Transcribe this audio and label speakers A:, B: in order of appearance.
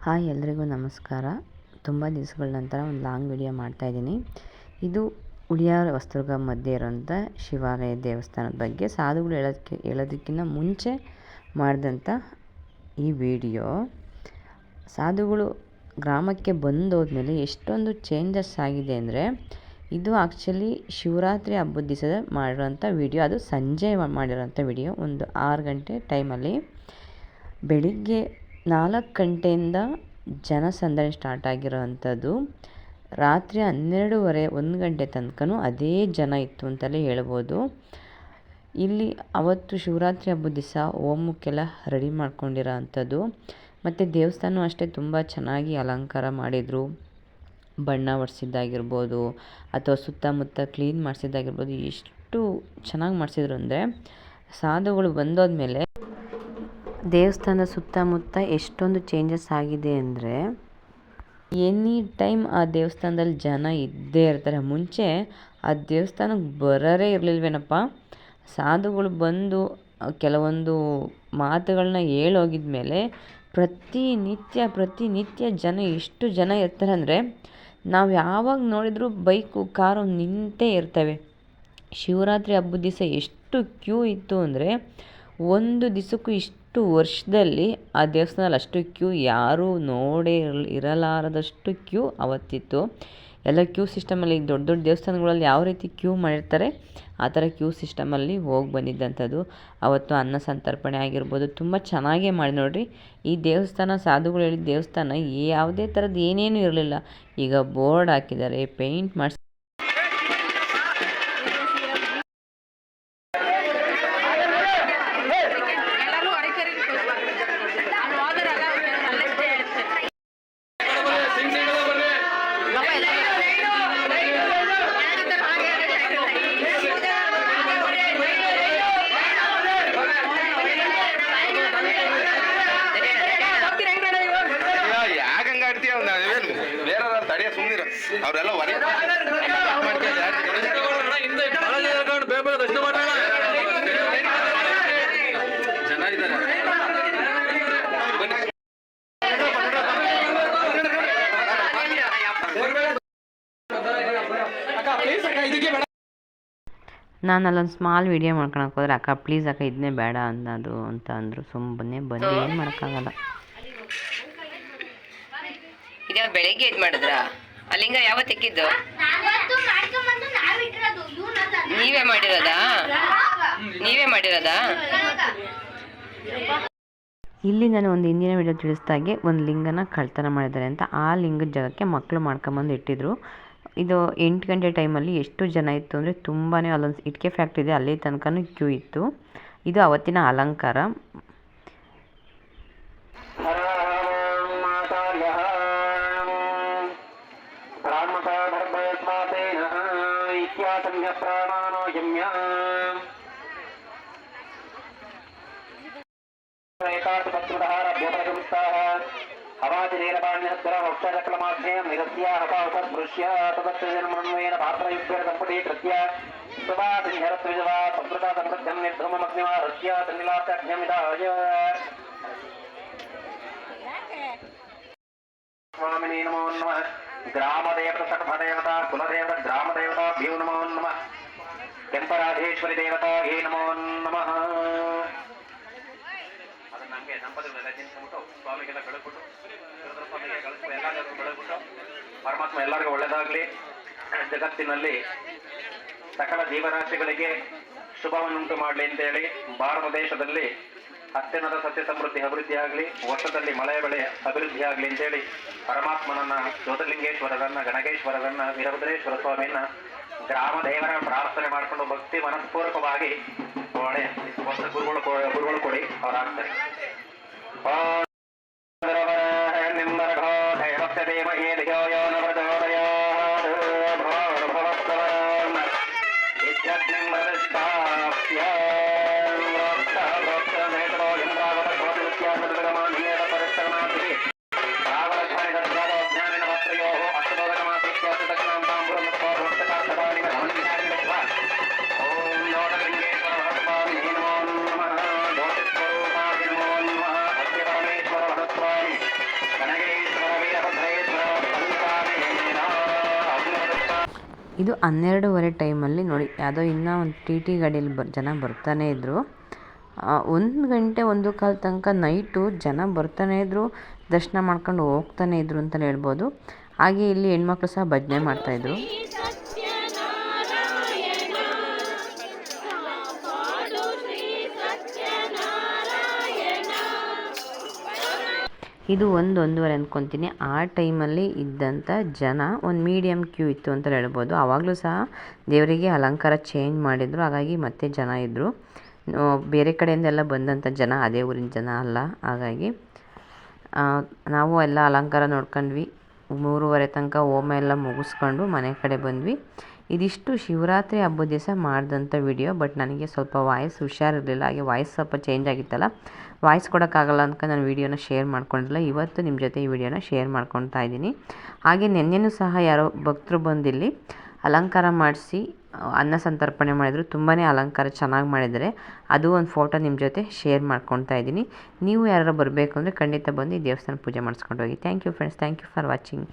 A: Hi ಎಲ್ರಿಗೂ ನಮಸ್ಕಾರ. ತುಂಬ ದಿವಸಗಳ ನಂತರ ಒಂದು ಲಾಂಗ್ ವಿಡಿಯೋ ಮಾಡ್ತಾಯಿದ್ದೀನಿ ಇದು ಉಳಿಯಾರ ವಸ್ತುರ್ಗ ಮಧ್ಯೆ ಇರೋಂಥ ಶಿವಾಲಯ ದೇವಸ್ಥಾನದ ಬಗ್ಗೆ ಸಾಧುಗಳು ಹೇಳೋದಕ್ಕೆ ಹೇಳೋದಕ್ಕಿಂತ ಮುಂಚೆ ಮಾಡಿದಂಥ ಈ ವಿಡಿಯೋ. ಸಾಧುಗಳು ಗ್ರಾಮಕ್ಕೆ ಬಂದೋದ್ಮೇಲೆ ಎಷ್ಟೊಂದು ಚೇಂಜಸ್ ಆಗಿದೆ ಅಂದರೆ, ಇದು ಆ್ಯಕ್ಚುಲಿ ಶಿವರಾತ್ರಿ ಹಬ್ಬದ ದಿವಸ ಮಾಡಿರೋಂಥ ವಿಡಿಯೋ. ಅದು ಸಂಜೆ ಮಾಡಿರೋಂಥ ವಿಡಿಯೋ. ಒಂದು ಆರು ಗಂಟೆ ಟೈಮಲ್ಲಿ ಬೆಳಿಗ್ಗೆ ನಾಲ್ಕು ಗಂಟೆಯಿಂದ ಜನಸಂದಣಿ ಸ್ಟಾರ್ಟ್ ಆಗಿರೋ ಅಂಥದ್ದು ರಾತ್ರಿ ಹನ್ನೆರಡೂವರೆ, ಒಂದು ಗಂಟೆ ತನಕನೂ ಅದೇ ಜನ ಇತ್ತು ಅಂತಲೇ ಹೇಳ್ಬೋದು. ಇಲ್ಲಿ ಅವತ್ತು ಶಿವರಾತ್ರಿ ಹಬ್ಬದ ದಿವಸ ಓಮಕ್ಕೆಲ್ಲ ರೆಡಿ ಮಾಡ್ಕೊಂಡಿರೋ ಅಂಥದ್ದು ಮತ್ತು ದೇವಸ್ಥಾನ ಅಷ್ಟೇ ತುಂಬ ಚೆನ್ನಾಗಿ ಅಲಂಕಾರ ಮಾಡಿದರು. ಬಣ್ಣ ಒಡಿಸಿದ್ದಾಗಿರ್ಬೋದು ಅಥವಾ ಸುತ್ತಮುತ್ತ ಕ್ಲೀನ್ ಮಾಡಿಸಿದ್ದಾಗಿರ್ಬೋದು, ಎಷ್ಟು ಚೆನ್ನಾಗಿ ಮಾಡಿಸಿದ್ರು ಅಂದರೆ ಸಾಧುಗಳು ಬಂದೋದ್ಮೇಲೆ ದೇವಸ್ಥಾನದ ಸುತ್ತಮುತ್ತ ಎಷ್ಟೊಂದು ಚೇಂಜಸ್ ಆಗಿದೆ ಅಂದರೆ ಎನಿ ಟೈಮ್ ಆ ದೇವಸ್ಥಾನದಲ್ಲಿ ಜನ ಇದ್ದೇ ಇರ್ತಾರೆ. ಮುಂಚೆ ಆ ದೇವಸ್ಥಾನಕ್ಕೆ ಬರೋರೇ ಇರಲಿಲ್ವೇನಪ್ಪ? ಸಾಧುಗಳು ಬಂದು ಕೆಲವೊಂದು ಮಾತುಗಳನ್ನ ಹೇಳೋಗಿದ ಮೇಲೆ ಪ್ರತಿನಿತ್ಯ ಪ್ರತಿನಿತ್ಯ ಜನ, ಎಷ್ಟು ಜನ ಇರ್ತಾರೆ ಅಂದರೆ ನಾವು ಯಾವಾಗ ನೋಡಿದರೂ ಬೈಕು, ಕಾರು ನಿಂತೇ ಇರ್ತವೆ. ಶಿವರಾತ್ರಿ ಹಬ್ಬದ ದಿವಸ ಎಷ್ಟು ಕ್ಯೂ ಇತ್ತು ಅಂದರೆ ಒಂದು ದಿವಸಕ್ಕೂ ಇಷ್ಟು ವರ್ಷದಲ್ಲಿ ಆ ದೇವಸ್ಥಾನದಲ್ಲಿ ಅಷ್ಟು ಕ್ಯೂ ಯಾರೂ ನೋಡೇ ಇರಲ್, ಇರಲಾರದಷ್ಟು ಕ್ಯೂ ಅವತ್ತಿತ್ತು. ಎಲ್ಲ ಕ್ಯೂ ಸಿಸ್ಟಮಲ್ಲಿ, ದೊಡ್ಡ ದೊಡ್ಡ ದೇವಸ್ಥಾನಗಳಲ್ಲಿ ಯಾವ ರೀತಿ ಕ್ಯೂ ಮಾಡಿರ್ತಾರೆ, ಆ ಥರ ಕ್ಯೂ ಸಿಸ್ಟಮಲ್ಲಿ ಹೋಗಿ ಬಂದಿದ್ದಂಥದ್ದು. ಅವತ್ತು ಅನ್ನ ಸಂತರ್ಪಣೆ ಆಗಿರ್ಬೋದು, ತುಂಬ ಚೆನ್ನಾಗೇ ಮಾಡಿ ನೋಡಿರಿ. ಈ ದೇವಸ್ಥಾನ, ಸಾಧುಗಳು ಹೇಳಿದ ದೇವಸ್ಥಾನ ಯಾವುದೇ ಥರದ್ದು ಏನೇನೂ ಇರಲಿಲ್ಲ. ಈಗ ಬೋರ್ಡ್ ಹಾಕಿದ್ದಾರೆ ಪೇಂಟ್ ಮಾಡಿಸಿ
B: ಅವರೆಲ್ಲ
A: ನಾನು ಅಲ್ಲೊಂದು ಸ್ಮಾಲ್ ವೀಡಿಯೋ ಮಾಡ್ಕೊಳಕ್ಕೆ ಹೋದ್ರೆ ಅಕ್ಕ ಪ್ಲೀಸ್ ಅಕ್ಕ ಇದನ್ನೇ ಬೇಡ ಅನ್ನೋದು ಅಂತ ಅಂದರು. ಸುಮ್ಮನೆ ಬಂದು ಏನು ಮಾಡೋಕ್ಕಾಗಲ್ಲ.
C: ಇದ್ಯಾವ ಬೆಳಗ್ಗೆ ಇದು ಮಾಡಿದ್ರ? ಅಲ್ಲಿಂಗ
D: ಯಾವ ತೆಕ್ಕಿದ್ದು ನಾವ್
C: ಮಾಡಿರೋದಾ? ನೀವೇ ಮಾಡಿರೋದಾ?
A: ಇಲ್ಲಿ ನಾನು ಒಂದು ಹಿಂದಿನ ವಿಡಿಯೋ ತಿಳಿಸ್ದಾಗೆ ಒಂದು ಲಿಂಗನ ಕಳ್ತನ ಮಾಡಿದ್ದಾರೆ ಅಂತ. ಆ ಲಿಂಗದ ಜಾಗಕ್ಕೆ ಮಕ್ಕಳು ಮಾಡ್ಕೊಂಬಂದು ಇಟ್ಟಿದ್ರು. ಇದು ಎಂಟು ಗಂಟೆ ಟೈಮಲ್ಲಿ ಎಷ್ಟು ಜನ ಇತ್ತು ಅಂದರೆ ತುಂಬಾ ಅಲ್ಲೊಂದು ಇಟ್ಕೆ ಫ್ಯಾಕ್ಟ್ರಿ ಇದೆ ಅಲ್ಲಿ ತನಕನೂ ಕ್ಯೂ ಇತ್ತು. ಇದು ಅವತ್ತಿನ ಅಲಂಕಾರ.
E: इत्यासविह प्राणानो यम्या। एकादपत्रुधारभ्यपरगमिस्ताः हवादिनीलपाण्यस्वरमोक्षरकलमाध्येन निरस्याहपावसदृश्य तदक्षजन्मन्वेन भात्रयुक्तेर्दम्पटीकृत्य सुपादिनिहरत्विजवा संस्कृता समृद्धं निर्धममग्निमाहृत्य तन्निलाप्ताज्ञमिदाय स्वामिने नमो नमः। ಗ್ರಾಮದೇವತ ಸರ್ವದೇವತಾ ಕುಲದೇವತ ಭೀಮ ನಮೋ ನಮ. ಕೆಂಪರಾಧೇಶ್ವರಿ ದೇವತಾಯೇ ನಮೋ ನಮಃ. ಅದನ್ನ ನಮಗೆ ದಂಪತಿಗಳ ರಚಿಸ್ಕೊಂಡ್ಬಿಟ್ಟು ಸ್ವಾಮಿಗೆಲ್ಲ ಬೆಳಗ್ಬಿಟ್ಟು ಕಳಿಸ್ಬಿಟ್ಟು, ಎಲ್ಲರಿಗೂ ಬೆಳಗ್ಬಿಟ್ಟು, ಪರಮಾತ್ಮ ಎಲ್ಲರಿಗೂ ಒಳ್ಳೆಯದಾಗಲಿ ಜಗತ್ತಿನಲ್ಲಿ ಸಕಲ ಜೀವರಾಶಿಗಳಿಗೆ ಶುಭವನ್ನುಂಟು ಮಾಡಲಿ ಅಂತೇಳಿ ಭಾರತ ದೇಶದಲ್ಲಿ ಅತ್ಯುನ್ನತ ಸತ್ಯ ಸಮೃದ್ಧಿ ಅಭಿವೃದ್ಧಿ ಆಗಲಿ, ವರ್ಷದಲ್ಲಿ ಮಳೆ ಬೆಳೆ ಅಭಿವೃದ್ಧಿ ಆಗಲಿ ಅಂತೇಳಿ ಪರಮಾತ್ಮನನ್ನ ಜ್ಯೋತಿರ್ಲಿಂಗೇಶ್ವರರನ್ನ, ಗಣಗೇಶ್ವರರನ್ನ, ವೀರಭದ್ರೇಶ್ವರ ಸ್ವಾಮಿಯನ್ನ ಗ್ರಾಮ ದೇವರ ಪ್ರಾರ್ಥನೆ ಮಾಡಿಕೊಂಡು ಭಕ್ತಿ ಮನಸ್ಪೂರ್ವಕವಾಗಿ ಹೊಸ ಗುರುಗಳು ಗುರುಗಳು ಕೊಡಿ ಅವರಾಗ್ತಾರೆ ಆಗ್ತಾರೆ. ನಿಮ್ಮ ದೇವ ಏ ಧಿಯೋ ಯೋ
A: ಇದು ಹನ್ನೆರಡೂವರೆ ಟೈಮಲ್ಲಿ ನೋಡಿ, ಯಾವುದೋ ಇನ್ನೂ ಒಂದು ಟಿ ಟಿ ಗಾಡೀಲಿ ಬರ್ ಜನ ಬರ್ತಾನೆ ಇದ್ದರು ಒಂದು ಗಂಟೆ, ಒಂದು ಕಾಲ ತನಕ ನೈಟು ಜನ ಬರ್ತಾನೆ ಇದ್ದರು ದರ್ಶನ ಮಾಡ್ಕೊಂಡು ಹೋಗ್ತಾನೆ ಇದ್ದರು ಅಂತಲೇ ಹೇಳ್ಬೋದು. ಹಾಗೆ ಇಲ್ಲಿ ಹೆಣ್ಮಕ್ಳು ಸಹ ಭಜನೆ ಮಾಡ್ತಾಯಿದ್ರು ಇದು ಒಂದು ಒಂದೂವರೆ ಅಂದ್ಕೊತೀನಿ ಆ ಟೈಮಲ್ಲಿ ಇದ್ದಂಥ ಜನ ಒಂದು ಮೀಡಿಯಮ್ ಕ್ಯೂ ಇತ್ತು ಅಂತ ಹೇಳ್ಬೋದು. ಆವಾಗಲೂ ಸಹ ದೇವರಿಗೆ ಅಲಂಕಾರ ಚೇಂಜ್ ಮಾಡಿದರು. ಹಾಗಾಗಿ ಮತ್ತೆ ಜನ ಇದ್ದರು ಬೇರೆ ಕಡೆಯಿಂದೆಲ್ಲ ಬಂದಂಥ ಜನ, ಅದೇ ಊರಿನ ಜನ ಅಲ್ಲ. ಹಾಗಾಗಿ ನಾವು ಎಲ್ಲ ಅಲಂಕಾರ ನೋಡ್ಕೊಂಡ್ವಿ. ಮೂರುವರೆ ತನಕ ಹೋಮ ಎಲ್ಲ ಮುಗಿಸ್ಕೊಂಡು ಮನೆ ಕಡೆ ಬಂದ್ವಿ. ಇದಿಷ್ಟು ಶಿವರಾತ್ರಿ ಹಬ್ಬದ ದಿವಸ ಮಾಡಿದಂಥ ವಿಡಿಯೋ, ಬಟ್ ನನಗೆ ಸ್ವಲ್ಪ ವಾಯ್ಸ್ ಹುಷಾರಿರಲಿಲ್ಲ. ಹಾಗೆ ವಾಯ್ಸ್ ಸ್ವಲ್ಪ ಚೇಂಜ್ ಆಗಿತ್ತಲ್ಲ. ವಾಯ್ಸ್ ಕೊಡೋಕ್ಕಾಗಲ್ಲ ಅಂತ ನಾನು ವೀಡಿಯೋನ ಶೇರ್ ಮಾಡ್ಕೊಂಡಿಲ್ಲ. ಇವತ್ತು ನಿಮ್ಮ ಜೊತೆ ಈ ವಿಡಿಯೋನ ಶೇರ್ ಮಾಡ್ಕೊತಾ ಇದ್ದೀನಿ. ಹಾಗೆ ನಿನ್ನೆನೂ ಸಹ ಯಾರೋ ಭಕ್ತರು ಬಂದಿಲ್ಲಿ ಅಲಂಕಾರ ಮಾಡಿಸಿ, ಅನ್ನ ಸಂತರ್ಪಣೆ ಮಾಡಿದರು. ತುಂಬಾ ಅಲಂಕಾರ ಚೆನ್ನಾಗಿ ಮಾಡಿದರೆ ಅದು ಒಂದು ಫೋಟೋ ನಿಮ್ಮ ಜೊತೆ ಶೇರ್ ಮಾಡ್ಕೊತಾ ಇದ್ದೀನಿ. ನೀವು ಯಾರು ಬರಬೇಕು ಅಂದರೆ ಖಂಡಿತ ಬಂದು ಈ ದೇವಸ್ಥಾನ ಪೂಜೆ ಮಾಡಿಸ್ಕೊಂಡು ಹೋಗಿ. Thank you friends thank you for watching